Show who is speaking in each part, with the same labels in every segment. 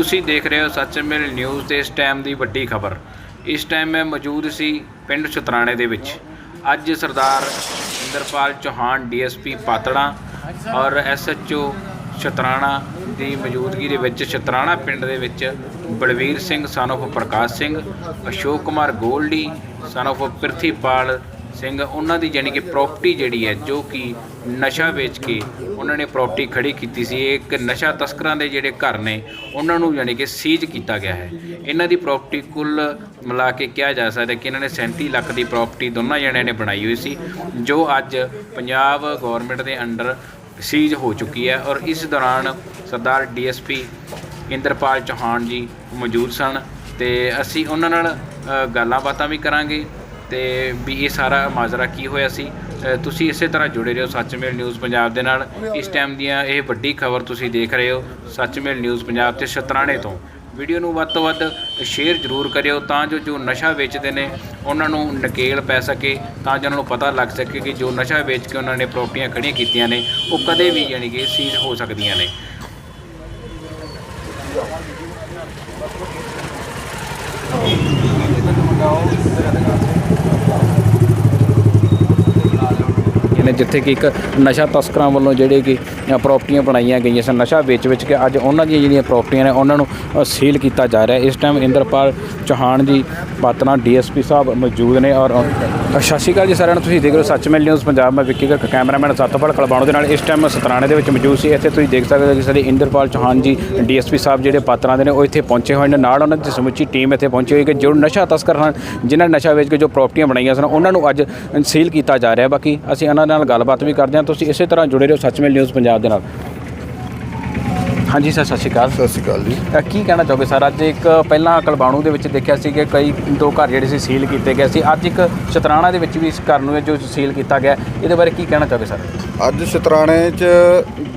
Speaker 1: ਤੁਸੀਂ ਦੇਖ ਰਹੇ ਹੋ ਸੱਚਮੇਲ ਨਿਊਜ਼ ਤੇ ਇਸ ਟਾਈਮ ਦੀ ਵੱਡੀ ਖਬਰ। ਇਸ ਟਾਈਮ ਮੈਂ ਮੌਜੂਦ ਸੀ ਪਿੰਡ ਛਤਰਾਣੇ ਦੇ ਵਿੱਚ। ਅੱਜ ਸਰਦਾਰ ਇੰਦਰਪਾਲ ਚੌਹਾਨ ਡੀਐਸਪੀ ਪਾਤੜਾ ਔਰ ਐਸਐਚਓ ਛਤਰਾਣਾ ਦੀ ਮੌਜੂਦਗੀ ਦੇ ਵਿੱਚ ਛਤਰਾਣਾ ਪਿੰਡ ਦੇ ਵਿੱਚ ਬਲਵੀਰ ਸਿੰਘ ਸਨ of Prakash Singh, Ashok Kumar Goldy son of Prithipal Singh, ਉਹਨਾਂ ਦੀ ਯਾਨੀ ਕਿ ਪ੍ਰਾਪਰਟੀ ਜਿਹੜੀ ਹੈ, ਜੋ ਕਿ ਨਸ਼ਾ ਵੇਚ ਕੇ ਉਹਨਾਂ ਨੇ ਪ੍ਰਾਪਰਟੀ ਖੜੀ ਕੀਤੀ ਸੀ, ਇਹ ਇੱਕ ਨਸ਼ਾ ਤਸਕਰਾਂ ਦੇ ਜਿਹੜੇ ਘਰ ਨੇ, ਉਹਨਾਂ ਨੂੰ ਯਾਨੀ ਕਿ ਸੀਜ਼ ਕੀਤਾ ਗਿਆ ਹੈ। ਇਹਨਾਂ ਦੀ ਪ੍ਰਾਪਰਟੀ ਕੁੱਲ ਮਿਲਾ ਕੇ ਕਿਹਾ ਜਾ ਸਕਦਾ ਕਿ ਇਹਨਾਂ ਨੇ 37 ਲੱਖ ਦੀ ਪ੍ਰਾਪਰਟੀ ਦੋਨਾਂ ਜਣਿਆਂ ਨੇ ਬਣਾਈ ਹੋਈ ਸੀ, ਜੋ ਅੱਜ ਪੰਜਾਬ ਗਵਰਨਮੈਂਟ ਦੇ ਅੰਡਰ ਸੀਜ਼ ਹੋ ਚੁੱਕੀ ਹੈ ਔਰ ਇਸ ਦੌਰਾਨ ਸਰਦਾਰ ਡੀਐਸਪੀ ਇੰਦਰਪਾਲ ਚੌਹਾਨ ਜੀ ਮੌਜੂਦ ਸਨ ਤੇ ਅਸੀਂ ਉਹਨਾਂ ਨਾਲ ਗੱਲਾਂ ਬਾਤਾਂ ਵੀ ਕਰਾਂਗੇ। ਤੇ ਵੀ ਇਹ ਸਾਰਾ ਮਾਜਰਾ ਕੀ ਹੋਇਆ ਸੀ? ਤੁਸੀਂ ਇਸੇ ਤਰ੍ਹਾਂ ਜੁੜੇ ਰਹੋ ਸੱਚਮੇਲ ਨਿਊਜ਼ ਪੰਜਾਬ ਦੇ ਨਾਲ। ਇਸ ਟਾਈਮ ਦੀਆਂ ਇਹ ਵੱਡੀ ਖਬਰ ਤੁਸੀਂ ਦੇਖ ਰਹੇ ਹੋ ਸੱਚਮੇਲ ਨਿਊਜ਼ ਪੰਜਾਬ ਤੇ ਸ਼ਤਰਾਣੇ ਤੋਂ। ਵੀਡੀਓ ਨੂੰ ਵੱਧ ਤੋਂ ਵੱਧ ਸ਼ੇਅਰ ਜ਼ਰੂਰ ਕਰਿਓ ਤਾਂ ਜੋ ਜੋ ਨਸ਼ਾ ਵੇਚਦੇ ਨੇ ਉਹਨਾਂ ਨੂੰ ਨਕੇਲ ਪੈ ਸਕੇ ਤਾਂ ਜੋ ਉਹਨਾਂ ਨੂੰ ਪਤਾ ਲੱਗ ਸਕੇ ਕਿ ਜੋ ਨਸ਼ਾ ਵੇਚ ਕੇ ਉਹਨਾਂ ਨੇ ਪ੍ਰਾਪਰਟੀਆਂ ਖੜੀਆਂ ਕੀਤੀਆਂ ਨੇ ਉਹ ਕਦੇ ਵੀ ਯਾਨੀ ਕਿ ਸੀਜ਼ ਹੋ ਸਕਦੀਆਂ ਨੇ। ਨੇ ਜਿੱਥੇ ਕਿ ਇੱਕ ਨਸ਼ਾ ਤਸਕਰਾਂ ਵੱਲੋਂ ਜਿਹੜੇ ਕਿ ਅ, ਪ੍ਰਾਪਰਟੀਆਂ ਬਣਾਈਆਂ ਗਈਆਂ ਸਨ ਨਸ਼ਾ ਵੇਚ ਵਿੱਚ ਕਿ ਅੱਜ ਉਹਨਾਂ ਦੀਆਂ ਜਿਹੜੀਆਂ ਪ੍ਰਾਪਰਟੀਆਂ ਨੇ ਉਹਨਾਂ ਨੂੰ ਸੀਲ ਕੀਤਾ ਜਾ ਰਿਹਾ ਇਸ ਟਾਈਮ ਇੰਦਰਪਾਲ ਚੌਹਾਨ ਜੀ ਪਾਤਨਾ ਡੀਐਸਪੀ ਸਾਹਿਬ ਮੌਜੂਦ ਨੇ ਔਰ ਸਤਿ ਸ਼੍ਰੀ ਅਕਾਲ ਜੀ ਸਾਰਿਆਂ ਨੂੰ। ਤੁਸੀਂ ਦੇਖ ਰਹੇ ਹੋ ਸੱਚਮੇਲ ਨਿਊਜ਼ ਪੰਜਾਬ ਮੈਂ ਵਿੱਕੀ ਗਰਗ ਕੈਮਰਾਮੈਨ ਸਤਪਾਲ ਕਲਬਾਣੋ ਦੇ ਨਾਲ। ਇਸ ਟਾਈਮ ਸਤਰਾਣੇ ਦੇ ਵਿੱਚ ਮੌਜੂਦ ਸੀ। ਇੱਥੇ ਤੁਸੀਂ ਦੇਖ ਸਕਦੇ ਹੋ ਕਿ ਸਾਡੇ ਇੰਦਰਪਾਲ ਚੌਹਾਨ ਜੀ ਡੀਐਸਪੀ ਸਾਹਿਬ ਜਿਹੜੇ ਪਾਤਰਾਂ ਦੇ ਨੇ ਉਹ ਇੱਥੇ ਪਹੁੰਚੇ ਹੋਏ ਨੇ। ਨਾਲ ਉਹਨਾਂ ਦੀ ਸਮੁੱਚੀ ਟੀਮ ਇੱਥੇ ਪਹੁੰਚੀ ਹੋਈ ਕਿ ਜੋ ਨਸ਼ਾ ਤਸਕਰ ਹਨ ਜਿਨ੍ਹਾਂ ਨੇ ਨਸ਼ਾ ਵੇਚ ਕੇ ਜੋ ਪ੍ਰਾਪਰਟੀਆਂ ਬਣਾਈਆਂ ਸਨ ਉਹਨਾਂ ਨੂੰ ਅੱਜ ਸੀਲ ਕੀਤਾ ਜਾ ਰਿਹਾ ਬਾਕੀ ਅਸੀਂ ਉਹਨਾਂ ਨਾਲ ਨਾਲ ਗੱਲਬਾਤ ਵੀ ਕਰਦੇ ਹਾਂ। ਤੁਸੀਂ ਇਸੇ ਤਰ੍ਹਾਂ ਜੁੜੇ ਰਹੋ ਸੱਚਮੇਲ ਨਿਊਜ਼ ਪੰਜਾਬ ਦੇ ਨਾਲ। ਹਾਂਜੀ ਸਰ ਸਤਿ ਸ਼੍ਰੀ ਅਕਾਲ।
Speaker 2: ਸਤਿ ਸ਼੍ਰੀ ਅਕਾਲ ਜੀ।
Speaker 1: ਅ, ਕੀ ਕਹਿਣਾ ਚਾਹੋਗੇ ਸਰ? ਅੱਜ ਇੱਕ ਪਹਿਲਾਂ ਕਲਬਾਣੂ ਦੇ ਵਿੱਚ ਦੇਖਿਆ ਸੀ ਕਿ ਕਈ ਦੋ ਘਰ ਜਿਹੜੇ ਸੀ ਸੀਲ ਕੀਤੇ ਗਏ ਸੀ। ਅੱਜ ਇੱਕ ਸ਼ਤਰਾਣਾ ਦੇ ਵਿੱਚ ਵੀ ਇਸ ਘਰ ਨੂੰ ਹੈ ਜੋ ਸੀਲ ਕੀਤਾ ਗਿਆ ਇਹਦੇ ਬਾਰੇ ਕੀ ਕਹਿਣਾ ਚਾਹੋਗੇ ਸਰ?
Speaker 2: ਅੱਜ ਸ਼ਤਰਾਣੇ 'ਚ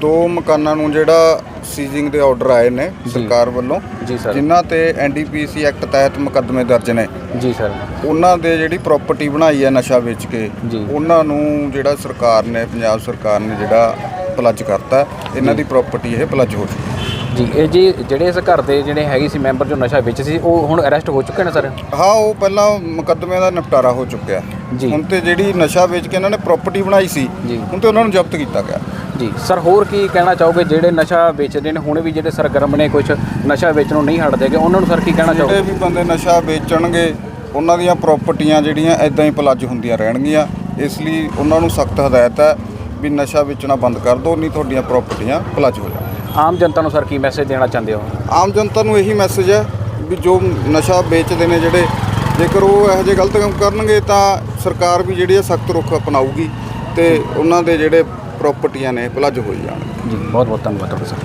Speaker 2: ਦੋ ਮਕਾਨਾਂ ਨੂੰ ਜਿਹੜਾ ਸੀਜ਼ਿੰਗ ਦੇ ਆਰਡਰ ਆਏ ਨੇ ਸਰਕਾਰ ਵੱਲੋਂ
Speaker 1: ਜੀ ਸਰ।
Speaker 2: ਜਿਨ੍ਹਾਂ ਤੇ ਐਨਡੀਪੀਸੀ ਐਕਟ ਤਹਿਤ ਮੁਕੱਦਮੇ ਦਰਜ ਨੇ।
Speaker 1: ਜੀ ਸਰ।
Speaker 2: ਉਹਨਾਂ ਦੇ ਜਿਹੜੀ ਪ੍ਰਾਪਰਟੀ ਬਣਾਈ ਹੈ ਨਸ਼ਾ ਵੇਚ ਕੇ। ਉਹਨਾਂ ਨੂੰ ਜਿਹੜਾ ਸਰਕਾਰ ਨੇ ਪੰਜਾਬ ਸਰਕਾਰ ਨੇ ਜਿਹੜਾ ਪਲੱਜ ਕਰਤਾ ਇਹਨਾਂ ਦੀ ਪ੍ਰਾਪਰਟੀ ਇਹ ਪਲੱਜ ਹੋ ਚੁੱਕੀ
Speaker 1: ਜੀ ਇਹ ਜੀ ਜਿਹੜੇ ਇਸ ਘਰ ਦੇ ਜਿਹੜੇ ਹੈਗੇ ਸੀ ਮੈਂਬਰ ਜੋ ਨਸ਼ਾ ਵਿੱਚ ਸੀ ਉਹ ਹੁਣ ਅਰੈਸਟ ਹੋ ਚੁੱਕੇ ਨੇ ਸਰ?
Speaker 2: ਹਾਂ ਉਹ ਪਹਿਲਾਂ ਮੁਕੱਦਮੇ ਦਾ ਨਿਪਟਾਰਾ ਹੋ ਚੁੱਕਿਆ।
Speaker 1: ਜੀ।
Speaker 2: ਹੁਣ ਤੇ ਜਿਹੜੀ ਨਸ਼ਾ ਵੇਚ ਕੇ ਇਹਨਾਂ ਨੇ ਪ੍ਰਾਪਰਟੀ ਬਣਾਈ ਸੀ
Speaker 1: ਜੀ।
Speaker 2: ਹੁਣ ਤੇ ਉਹਨਾਂ ਨੂੰ ਜ਼ਬਤ ਕੀਤਾ ਗਿਆ।
Speaker 1: ਜੀ ਸਰ ਹੋਰ ਕੀ ਕਹਿਣਾ ਚਾਹੋਗੇ? ਜਿਹੜੇ ਨਸ਼ਾ ਵੇਚਦੇ ਨੇ ਹੁਣ ਵੀ ਜਿਹੜੇ ਸਰਗਰਮ ਨੇ ਕੁਝ ਨਸ਼ਾ ਵੇਚਣ ਨੂੰ ਨਹੀਂ ਹਟਦੇਗੇ ਉਹਨਾਂ ਨੂੰ ਸਰ ਕੀ ਕਹਿਣਾ
Speaker 2: ਜਿਹੜੇ
Speaker 1: ਚਾਹੋਗੇ
Speaker 2: ਵੀ ਬੰਦੇ ਨਸ਼ਾ ਵੇਚਣਗੇ ਉਹਨਾਂ ਦੀਆਂ ਪ੍ਰਾਪਰਟੀਆਂ ਜਿਹੜੀਆਂ ਐਦਾਂ ਹੀ ਪਲੱਜ ਹੁੰਦੀਆਂ ਰਹਿਣਗੀਆਂ। ਇਸ ਲਈ ਉਹਨਾਂ ਨੂੰ ਸਖਤ ਹਦਾਇਤ ਹੈ ਵੀ ਨਸ਼ਾ ਵੇਚਣਾ ਬੰਦ ਕਰ ਦਿਓ ਨਹੀਂ ਤੁਹਾਡੀਆਂ ਪ੍ਰਾਪਰਟੀਆਂ ਪਲੱਜ ਹੋ ਜਾਣ।
Speaker 1: ਆਮ ਜਨਤਾ ਨੂੰ ਸਰ ਕੀ ਮੈਸੇਜ ਦੇਣਾ ਚਾਹੁੰਦੇ ਹੋ?
Speaker 2: ਆਮ ਜਨਤਾ ਨੂੰ ਇਹੀ ਮੈਸੇਜ ਹੈ ਵੀ ਜੋ ਨਸ਼ਾ ਵੇਚਦੇ ਨੇ ਜਿਹੜੇ ਜੇਕਰ ਉਹ ਇਹੋ ਜਿਹੇ ਗਲਤ ਕੰਮ ਕਰਨਗੇ ਤਾਂ ਸਰਕਾਰ ਵੀ ਜਿਹੜੀ ਹੈ ਸਖਤ ਰੁਖ ਅਪਣਾਊਗੀ ਤੇ ਉਹਨਾਂ ਦੇ ਜਿਹੜੇ ਪ੍ਰਾਪਰਟੀਆਂ ਨੇ ਪਲੱਜ ਹੋ ਜਾਣ
Speaker 1: ਜੀ ਬਹੁਤ ਬਹੁਤ ਧੰਨਵਾਦ ਤੁਹਾਡਾ ਸਰ।